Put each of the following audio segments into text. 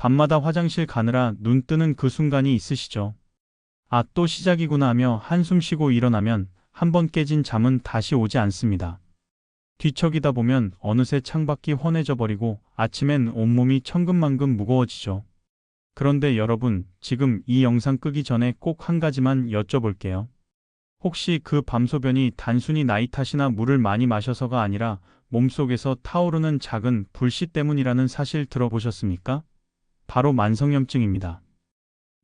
밤마다 화장실 가느라 눈 뜨는 그 순간이 있으시죠? 아, 또 시작이구나 하며 한숨 쉬고 일어나면 한 번 깨진 잠은 다시 오지 않습니다. 뒤척이다 보면 어느새 창밖이 훤해져 버리고 아침엔 온몸이 천근만근 무거워지죠. 그런데 여러분, 지금 이 영상 끄기 전에 꼭 한 가지만 여쭤볼게요. 혹시 그 밤소변이 단순히 나이 탓이나 물을 많이 마셔서가 아니라 몸속에서 타오르는 작은 불씨 때문이라는 사실 들어보셨습니까? 바로 만성염증입니다.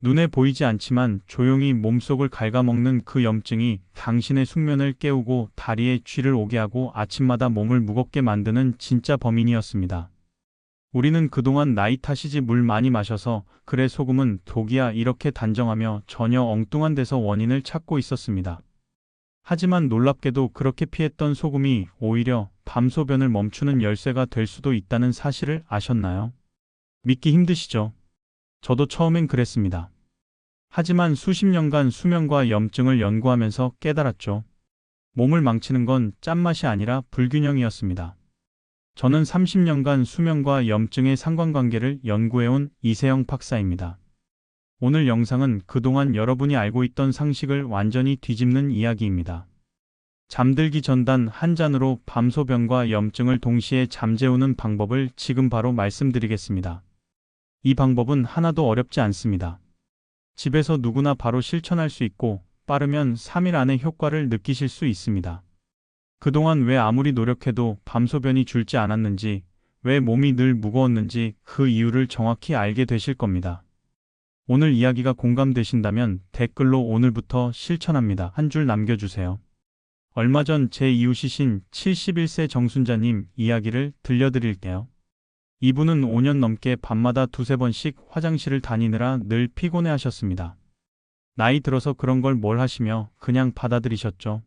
눈에 보이지 않지만 조용히 몸속을 갉아먹는 그 염증이 당신의 숙면을 깨우고 다리에 쥐를 오게 하고 아침마다 몸을 무겁게 만드는 진짜 범인이었습니다. 우리는 그동안 나이 탓이지 물 많이 마셔서 그래 소금은 독이야 이렇게 단정하며 전혀 엉뚱한 데서 원인을 찾고 있었습니다. 하지만 놀랍게도 그렇게 피했던 소금이 오히려 밤소변을 멈추는 열쇠가 될 수도 있다는 사실을 아셨나요? 믿기 힘드시죠? 저도 처음엔 그랬습니다. 하지만 수십 년간 수면과 염증을 연구하면서 깨달았죠. 몸을 망치는 건 짠맛이 아니라 불균형이었습니다. 저는 30년간 수면과 염증의 상관관계를 연구해온 이세영 박사입니다. 오늘 영상은 그동안 여러분이 알고 있던 상식을 완전히 뒤집는 이야기입니다. 잠들기 전단 한 잔으로 밤소변과 염증을 동시에 잠재우는 방법을 지금 바로 말씀드리겠습니다. 이 방법은 하나도 어렵지 않습니다. 집에서 누구나 바로 실천할 수 있고 빠르면 3일 안에 효과를 느끼실 수 있습니다. 그동안 왜 아무리 노력해도 밤소변이 줄지 않았는지, 왜 몸이 늘 무거웠는지 그 이유를 정확히 알게 되실 겁니다. 오늘 이야기가 공감되신다면 댓글로 오늘부터 실천합니다. 한 줄 남겨주세요. 얼마 전 제 이웃이신 71세 정순자님 이야기를 들려드릴게요. 이분은 5년 넘게 밤마다 두세 번씩 화장실을 다니느라 늘 피곤해 하셨습니다. 나이 들어서 그런 걸 뭘 하시며 그냥 받아들이셨죠.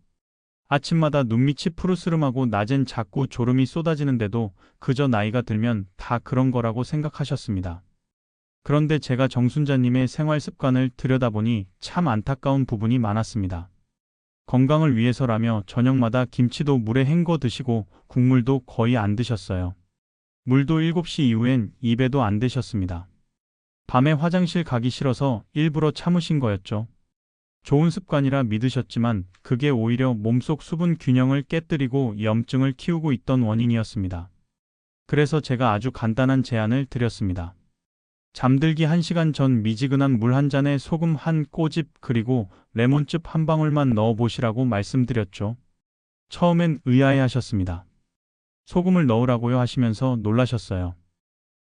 아침마다 눈밑이 푸르스름하고 낮엔 자꾸 졸음이 쏟아지는데도 그저 나이가 들면 다 그런 거라고 생각하셨습니다. 그런데 제가 정순자님의 생활 습관을 들여다보니 참 안타까운 부분이 많았습니다. 건강을 위해서라며 저녁마다 김치도 물에 헹궈 드시고 국물도 거의 안 드셨어요. 물도 7시 이후엔 입에도 안 대셨습니다. 밤에 화장실 가기 싫어서 일부러 참으신 거였죠. 좋은 습관이라 믿으셨지만 그게 오히려 몸속 수분 균형을 깨뜨리고 염증을 키우고 있던 원인이었습니다. 그래서 제가 아주 간단한 제안을 드렸습니다. 잠들기 1시간 전 미지근한 물 한 잔에 소금 한 꼬집 그리고 레몬즙 한 방울만 넣어 보시라고 말씀드렸죠. 처음엔 의아해 하셨습니다. 소금을 넣으라고요 하시면서 놀라셨어요.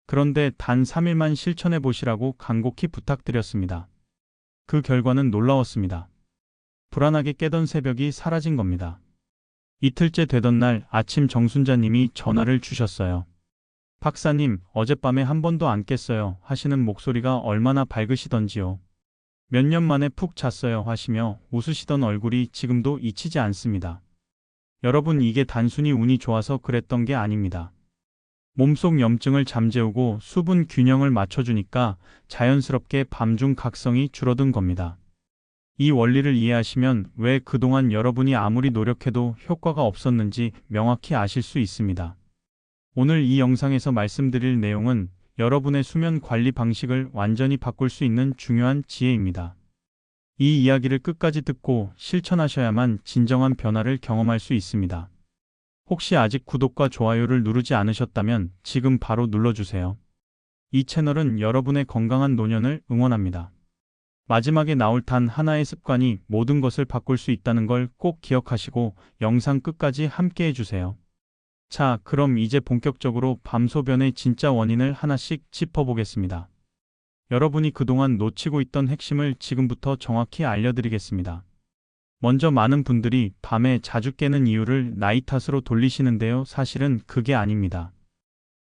그런데 단 3일만 실천해 보시라고 간곡히 부탁드렸습니다. 그 결과는 놀라웠습니다. 불안하게 깨던 새벽이 사라진 겁니다. 이틀째 되던 날 아침 정순자님이 전화를 주셨어요. 박사님, 어젯밤에 한 번도 안 깼어요. 하시는 목소리가 얼마나 밝으시던지요. 몇 년 만에 푹 잤어요. 하시며 웃으시던 얼굴이 지금도 잊히지 않습니다. 여러분, 이게 단순히 운이 좋아서 그랬던 게 아닙니다. 몸속 염증을 잠재우고 수분 균형을 맞춰주니까 자연스럽게 밤중 각성이 줄어든 겁니다. 이 원리를 이해하시면 왜 그동안 여러분이 아무리 노력해도 효과가 없었는지 명확히 아실 수 있습니다. 오늘 이 영상에서 말씀드릴 내용은 여러분의 수면 관리 방식을 완전히 바꿀 수 있는 중요한 지혜입니다. 이 이야기를 끝까지 듣고 실천하셔야만 진정한 변화를 경험할 수 있습니다. 혹시 아직 구독과 좋아요를 누르지 않으셨다면 지금 바로 눌러주세요. 이 채널은 여러분의 건강한 노년을 응원합니다. 마지막에 나올 단 하나의 습관이 모든 것을 바꿀 수 있다는 걸 꼭 기억하시고 영상 끝까지 함께 해주세요. 자, 그럼 이제 본격적으로 밤소변의 진짜 원인을 하나씩 짚어보겠습니다. 여러분이 그동안 놓치고 있던 핵심을 지금부터 정확히 알려드리겠습니다. 먼저 많은 분들이 밤에 자주 깨는 이유를 나이 탓으로 돌리시는데요. 사실은 그게 아닙니다.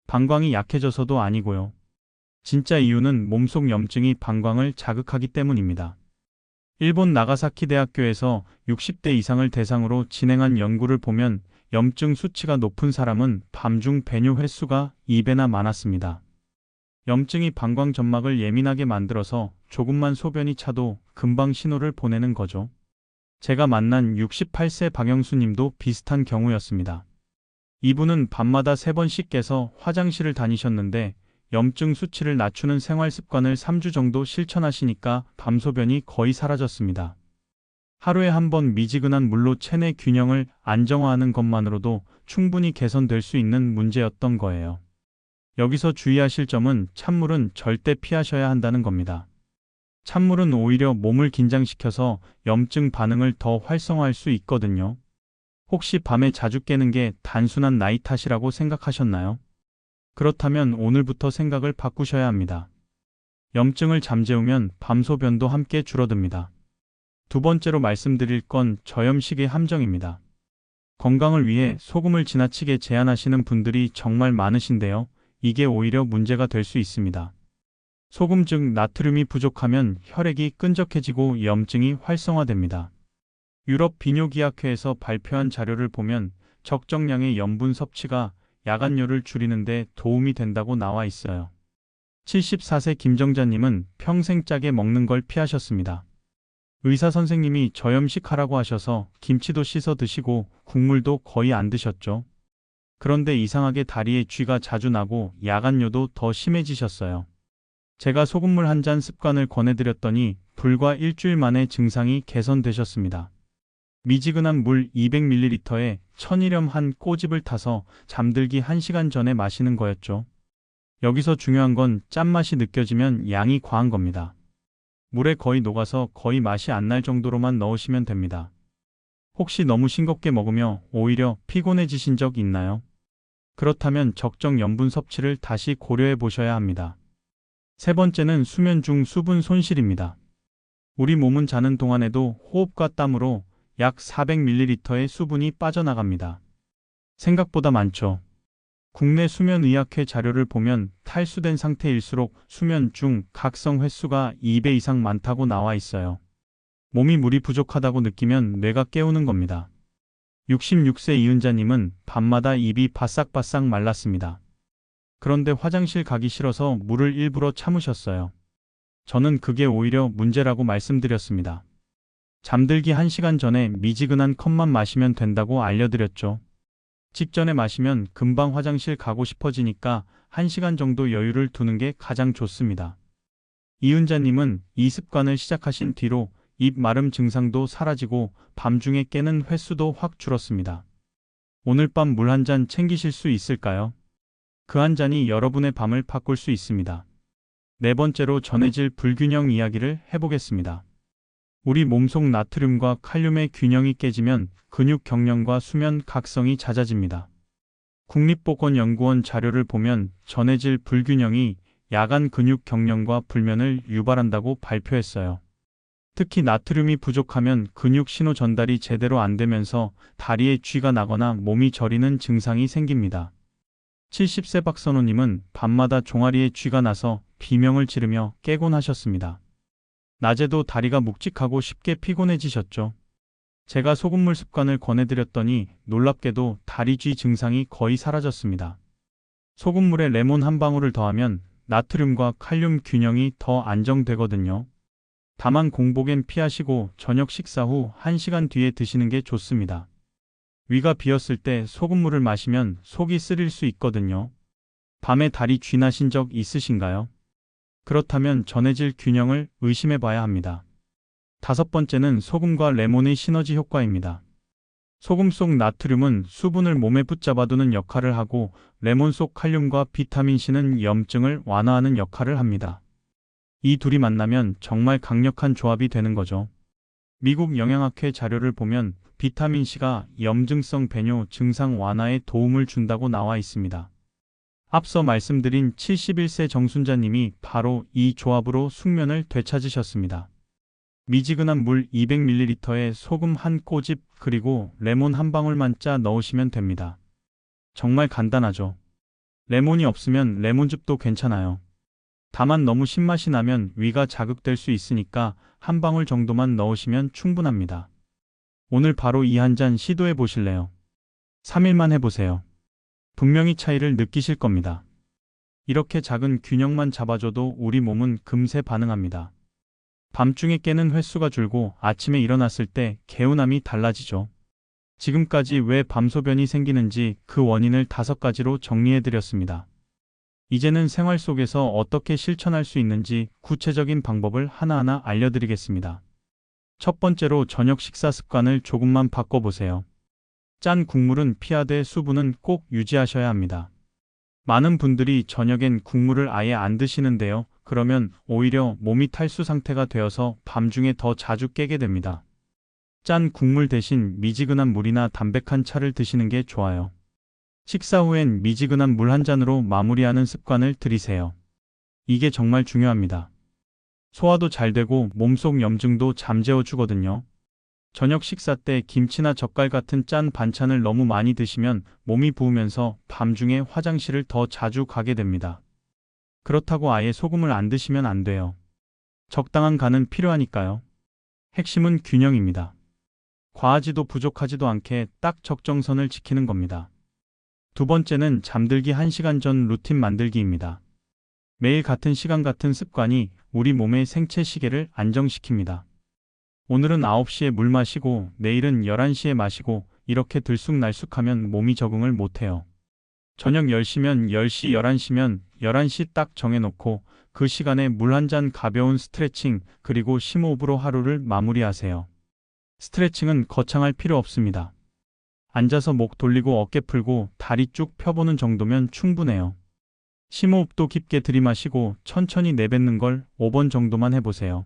방광이 약해져서도 아니고요. 진짜 이유는 몸속 염증이 방광을 자극하기 때문입니다. 일본 나가사키 대학교에서 60대 이상을 대상으로 진행한 연구를 보면 염증 수치가 높은 사람은 밤중 배뇨 횟수가 2배나 많았습니다. 염증이 방광 점막을 예민하게 만들어서 조금만 소변이 차도 금방 신호를 보내는 거죠. 제가 만난 68세 박영수 님도 비슷한 경우였습니다. 이분은 밤마다 3번씩 깨서 화장실을 다니셨는데 염증 수치를 낮추는 생활 습관을 3주 정도 실천하시니까 밤소변이 거의 사라졌습니다. 하루에 한 번 미지근한 물로 체내 균형을 안정화하는 것만으로도 충분히 개선될 수 있는 문제였던 거예요. 여기서 주의하실 점은 찬물은 절대 피하셔야 한다는 겁니다. 찬물은 오히려 몸을 긴장시켜서 염증 반응을 더 활성화할 수 있거든요. 혹시 밤에 자주 깨는 게 단순한 나이 탓이라고 생각하셨나요? 그렇다면 오늘부터 생각을 바꾸셔야 합니다. 염증을 잠재우면 밤소변도 함께 줄어듭니다. 두 번째로 말씀드릴 건 저염식의 함정입니다. 건강을 위해 소금을 지나치게 제한하시는 분들이 정말 많으신데요. 이게 오히려 문제가 될 수 있습니다. 소금 즉 나트륨이 부족하면 혈액이 끈적해지고 염증이 활성화됩니다. 유럽 비뇨기학회에서 발표한 자료를 보면 적정량의 염분 섭취가 야간뇨를 줄이는데 도움이 된다고 나와 있어요. 74세 김정자님은 평생 짜게 먹는 걸 피하셨습니다. 의사 선생님이 저염식 하라고 하셔서 김치도 씻어 드시고 국물도 거의 안 드셨죠. 그런데 이상하게 다리에 쥐가 자주 나고 야간뇨도 더 심해지셨어요. 제가 소금물 한 잔 습관을 권해드렸더니 불과 일주일 만에 증상이 개선되셨습니다. 미지근한 물 200ml에 천일염 한 꼬집을 타서 잠들기 1시간 전에 마시는 거였죠. 여기서 중요한 건 짠맛이 느껴지면 양이 과한 겁니다. 물에 거의 녹아서 거의 맛이 안 날 정도로만 넣으시면 됩니다. 혹시 너무 싱겁게 먹으며 오히려 피곤해지신 적 있나요? 그렇다면 적정 염분 섭취를 다시 고려해 보셔야 합니다. 세 번째는 수면 중 수분 손실입니다. 우리 몸은 자는 동안에도 호흡과 땀으로 약 400ml의 수분이 빠져나갑니다. 생각보다 많죠. 국내 수면의학회 자료를 보면 탈수된 상태일수록 수면 중 각성 횟수가 2배 이상 많다고 나와 있어요. 몸이 물이 부족하다고 느끼면 뇌가 깨우는 겁니다. 66세 이은자님은 밤마다 입이 바싹바싹 말랐습니다. 그런데 화장실 가기 싫어서 물을 일부러 참으셨어요. 저는 그게 오히려 문제라고 말씀드렸습니다. 잠들기 1시간 전에 미지근한 컵만 마시면 된다고 알려드렸죠. 직전에 마시면 금방 화장실 가고 싶어지니까 1시간 정도 여유를 두는 게 가장 좋습니다. 이은자님은 이 습관을 시작하신 뒤로 입 마름 증상도 사라지고 밤중에 깨는 횟수도 확 줄었습니다. 오늘 밤 물 한 잔 챙기실 수 있을까요? 그 한 잔이 여러분의 밤을 바꿀 수 있습니다. 네 번째로 전해질 불균형 이야기를 해보겠습니다. 우리 몸속 나트륨과 칼륨의 균형이 깨지면 근육 경련과 수면 각성이 잦아집니다. 국립보건연구원 자료를 보면 전해질 불균형이 야간 근육 경련과 불면을 유발한다고 발표했어요. 특히 나트륨이 부족하면 근육 신호 전달이 제대로 안 되면서 다리에 쥐가 나거나 몸이 저리는 증상이 생깁니다. 70세 박선호님은 밤마다 종아리에 쥐가 나서 비명을 지르며 깨곤 하셨습니다. 낮에도 다리가 묵직하고 쉽게 피곤해지셨죠. 제가 소금물 습관을 권해드렸더니 놀랍게도 다리쥐 증상이 거의 사라졌습니다. 소금물에 레몬 한 방울을 더하면 나트륨과 칼륨 균형이 더 안정되거든요. 다만 공복엔 피하시고 저녁 식사 후 1시간 뒤에 드시는 게 좋습니다. 위가 비었을 때 소금물을 마시면 속이 쓰릴 수 있거든요. 밤에 다리 쥐나신 적 있으신가요? 그렇다면 전해질 균형을 의심해 봐야 합니다. 다섯 번째는 소금과 레몬의 시너지 효과입니다. 소금 속 나트륨은 수분을 몸에 붙잡아두는 역할을 하고 레몬 속 칼륨과 비타민C는 염증을 완화하는 역할을 합니다. 이 둘이 만나면 정말 강력한 조합이 되는 거죠. 미국 영양학회 자료를 보면 비타민C가 염증성 배뇨 증상 완화에 도움을 준다고 나와 있습니다. 앞서 말씀드린 71세 정순자님이 바로 이 조합으로 숙면을 되찾으셨습니다. 미지근한 물 200ml에 소금 한 꼬집 그리고 레몬 한 방울만 짜 넣으시면 됩니다. 정말 간단하죠. 레몬이 없으면 레몬즙도 괜찮아요. 다만 너무 신맛이 나면 위가 자극될 수 있으니까 한 방울 정도만 넣으시면 충분합니다. 오늘 바로 이 한 잔 시도해 보실래요? 3일만 해보세요. 분명히 차이를 느끼실 겁니다. 이렇게 작은 균형만 잡아줘도 우리 몸은 금세 반응합니다. 밤중에 깨는 횟수가 줄고 아침에 일어났을 때 개운함이 달라지죠. 지금까지 왜 밤소변이 생기는지 그 원인을 다섯 가지로 정리해 드렸습니다. 이제는 생활 속에서 어떻게 실천할 수 있는지 구체적인 방법을 하나하나 알려드리겠습니다. 첫 번째로 저녁 식사 습관을 조금만 바꿔보세요. 짠 국물은 피하되 수분은 꼭 유지하셔야 합니다. 많은 분들이 저녁엔 국물을 아예 안 드시는데요. 그러면 오히려 몸이 탈수 상태가 되어서 밤중에 더 자주 깨게 됩니다. 짠 국물 대신 미지근한 물이나 담백한 차를 드시는 게 좋아요. 식사 후엔 미지근한 물 한 잔으로 마무리하는 습관을 들이세요. 이게 정말 중요합니다. 소화도 잘 되고 몸속 염증도 잠재워 주거든요. 저녁 식사 때 김치나 젓갈 같은 짠 반찬을 너무 많이 드시면 몸이 부으면서 밤중에 화장실을 더 자주 가게 됩니다. 그렇다고 아예 소금을 안 드시면 안 돼요. 적당한 간은 필요하니까요. 핵심은 균형입니다. 과하지도 부족하지도 않게 딱 적정선을 지키는 겁니다. 두 번째는 잠들기 1시간 전 루틴 만들기입니다. 매일 같은 시간 같은 습관이 우리 몸의 생체 시계를 안정시킵니다. 오늘은 9시에 물 마시고 내일은 11시에 마시고 이렇게 들쑥날쑥하면 몸이 적응을 못해요. 저녁 10시면 10시, 11시면 11시 딱 정해놓고 그 시간에 물 한 잔 가벼운 스트레칭 그리고 심호흡으로 하루를 마무리하세요. 스트레칭은 거창할 필요 없습니다. 앉아서 목 돌리고 어깨 풀고 다리 쭉 펴보는 정도면 충분해요. 심호흡도 깊게 들이마시고 천천히 내뱉는 걸 5번 정도만 해보세요.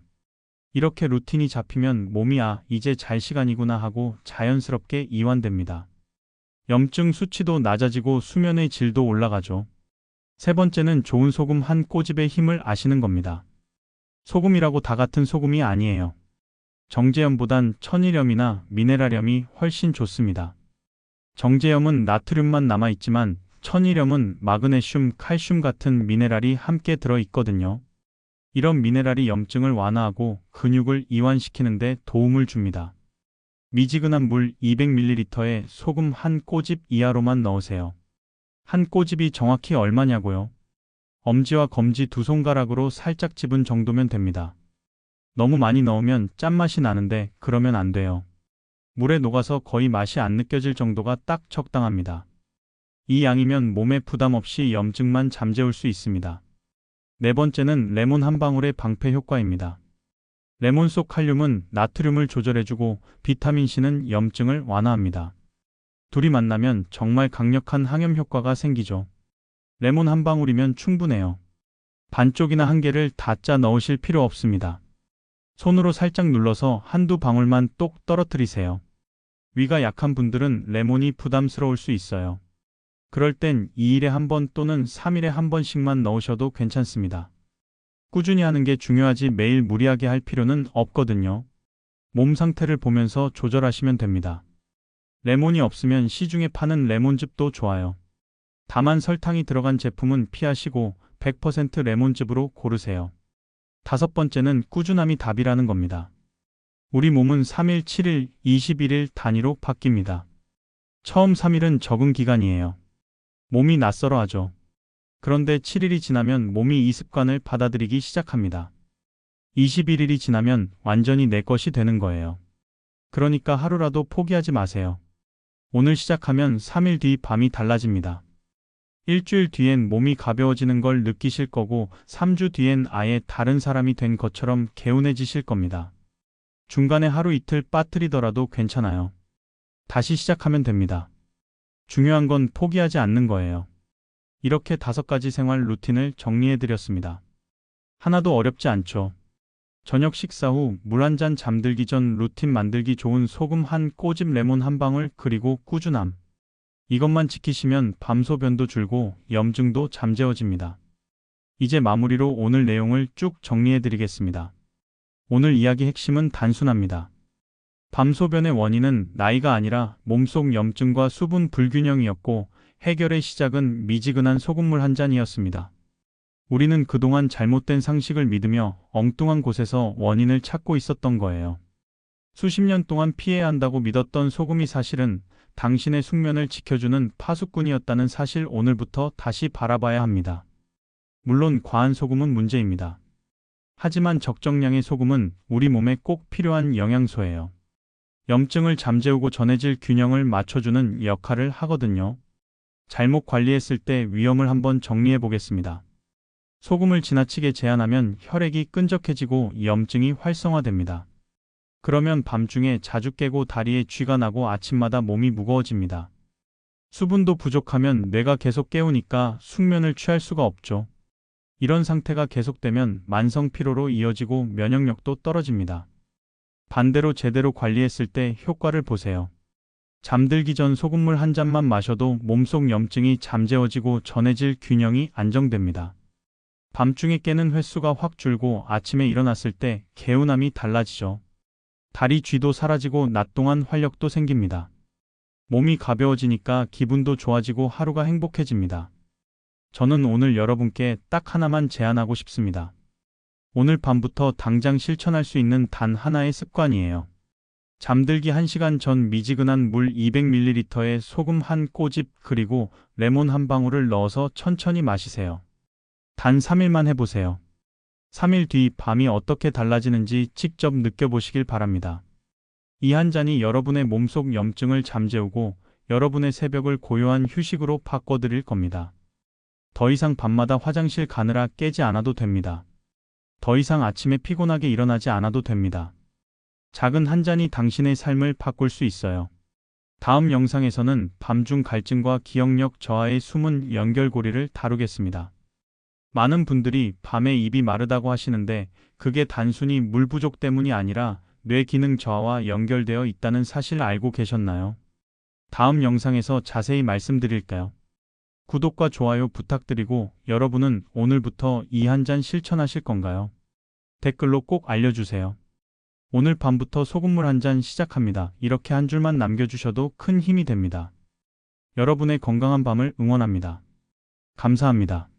이렇게 루틴이 잡히면 몸이 아, 이제 잘 시간이구나 하고 자연스럽게 이완됩니다. 염증 수치도 낮아지고 수면의 질도 올라가죠. 세 번째는 좋은 소금 한 꼬집의 힘을 아시는 겁니다. 소금이라고 다 같은 소금이 아니에요. 정제염보단 천일염이나 미네랄염이 훨씬 좋습니다. 정제염은 나트륨만 남아있지만 천일염은 마그네슘, 칼슘 같은 미네랄이 함께 들어있거든요. 이런 미네랄이 염증을 완화하고 근육을 이완시키는 데 도움을 줍니다. 미지근한 물 200ml에 소금 한 꼬집 이하로만 넣으세요. 한 꼬집이 정확히 얼마냐고요? 엄지와 검지 두 손가락으로 살짝 집은 정도면 됩니다. 너무 많이 넣으면 짠맛이 나는데 그러면 안 돼요. 물에 녹아서 거의 맛이 안 느껴질 정도가 딱 적당합니다. 이 양이면 몸에 부담 없이 염증만 잠재울 수 있습니다. 네 번째는 레몬 한 방울의 방패 효과입니다. 레몬 속 칼륨은 나트륨을 조절해주고 비타민C는 염증을 완화합니다. 둘이 만나면 정말 강력한 항염 효과가 생기죠. 레몬 한 방울이면 충분해요. 반쪽이나 한 개를 다 짜 넣으실 필요 없습니다. 손으로 살짝 눌러서 한두 방울만 똑 떨어뜨리세요. 위가 약한 분들은 레몬이 부담스러울 수 있어요. 그럴 땐 2일에 한 번 또는 3일에 한 번씩만 넣으셔도 괜찮습니다. 꾸준히 하는 게 중요하지 매일 무리하게 할 필요는 없거든요. 몸 상태를 보면서 조절하시면 됩니다. 레몬이 없으면 시중에 파는 레몬즙도 좋아요. 다만 설탕이 들어간 제품은 피하시고 100% 레몬즙으로 고르세요. 다섯 번째는 꾸준함이 답이라는 겁니다. 우리 몸은 3일, 7일, 21일 단위로 바뀝니다. 처음 3일은 적응 기간이에요. 몸이 낯설어 하죠. 그런데 7일이 지나면 몸이 이 습관을 받아들이기 시작합니다. 21일이 지나면 완전히 내 것이 되는 거예요. 그러니까 하루라도 포기하지 마세요. 오늘 시작하면 3일 뒤 밤이 달라집니다. 일주일 뒤엔 몸이 가벼워지는 걸 느끼실 거고 3주 뒤엔 아예 다른 사람이 된 것처럼 개운해지실 겁니다. 중간에 하루 이틀 빠뜨리더라도 괜찮아요. 다시 시작하면 됩니다. 중요한 건 포기하지 않는 거예요. 이렇게 다섯 가지 생활 루틴을 정리해 드렸습니다. 하나도 어렵지 않죠. 저녁 식사 후 물 한 잔 잠들기 전 루틴 만들기 좋은 소금 한 꼬집 레몬 한 방울 그리고 꾸준함. 이것만 지키시면 밤소변도 줄고 염증도 잠재워집니다. 이제 마무리로 오늘 내용을 쭉 정리해 드리겠습니다. 오늘 이야기 핵심은 단순합니다. 밤소변의 원인은 나이가 아니라 몸속 염증과 수분 불균형이었고 해결의 시작은 미지근한 소금물 한 잔이었습니다. 우리는 그동안 잘못된 상식을 믿으며 엉뚱한 곳에서 원인을 찾고 있었던 거예요. 수십 년 동안 피해야 한다고 믿었던 소금이 사실은 당신의 숙면을 지켜주는 파수꾼이었다는 사실 오늘부터 다시 바라봐야 합니다. 물론 과한 소금은 문제입니다. 하지만 적정량의 소금은 우리 몸에 꼭 필요한 영양소예요. 염증을 잠재우고 전해질 균형을 맞춰주는 역할을 하거든요. 잘못 관리했을 때 위험을 한번 정리해 보겠습니다. 소금을 지나치게 제한하면 혈액이 끈적해지고 염증이 활성화됩니다. 그러면 밤중에 자주 깨고 다리에 쥐가 나고 아침마다 몸이 무거워집니다. 수분도 부족하면 뇌가 계속 깨우니까 숙면을 취할 수가 없죠. 이런 상태가 계속되면 만성 피로로 이어지고 면역력도 떨어집니다. 반대로 제대로 관리했을 때 효과를 보세요. 잠들기 전 소금물 한 잔만 마셔도 몸속 염증이 잠재워지고 전해질 균형이 안정됩니다. 밤중에 깨는 횟수가 확 줄고 아침에 일어났을 때 개운함이 달라지죠. 다리 쥐도 사라지고 낮 동안 활력도 생깁니다. 몸이 가벼워지니까 기분도 좋아지고 하루가 행복해집니다. 저는 오늘 여러분께 딱 하나만 제안하고 싶습니다. 오늘 밤부터 당장 실천할 수 있는 단 하나의 습관이에요. 잠들기 1시간 전 미지근한 물 200ml에 소금 한 꼬집 그리고 레몬 한 방울을 넣어서 천천히 마시세요. 단 3일만 해보세요. 3일 뒤 밤이 어떻게 달라지는지 직접 느껴보시길 바랍니다. 이 한 잔이 여러분의 몸속 염증을 잠재우고 여러분의 새벽을 고요한 휴식으로 바꿔드릴 겁니다. 더 이상 밤마다 화장실 가느라 깨지 않아도 됩니다. 더 이상 아침에 피곤하게 일어나지 않아도 됩니다. 작은 한 잔이 당신의 삶을 바꿀 수 있어요. 다음 영상에서는 밤중 갈증과 기억력 저하의 숨은 연결고리를 다루겠습니다. 많은 분들이 밤에 입이 마르다고 하시는데 그게 단순히 물 부족 때문이 아니라 뇌 기능 저하와 연결되어 있다는 사실 알고 계셨나요? 다음 영상에서 자세히 말씀드릴까요? 구독과 좋아요 부탁드리고 여러분은 오늘부터 이 한 잔 실천하실 건가요? 댓글로 꼭 알려주세요. 오늘 밤부터 소금물 한 잔 시작합니다. 이렇게 한 줄만 남겨주셔도 큰 힘이 됩니다. 여러분의 건강한 밤을 응원합니다. 감사합니다.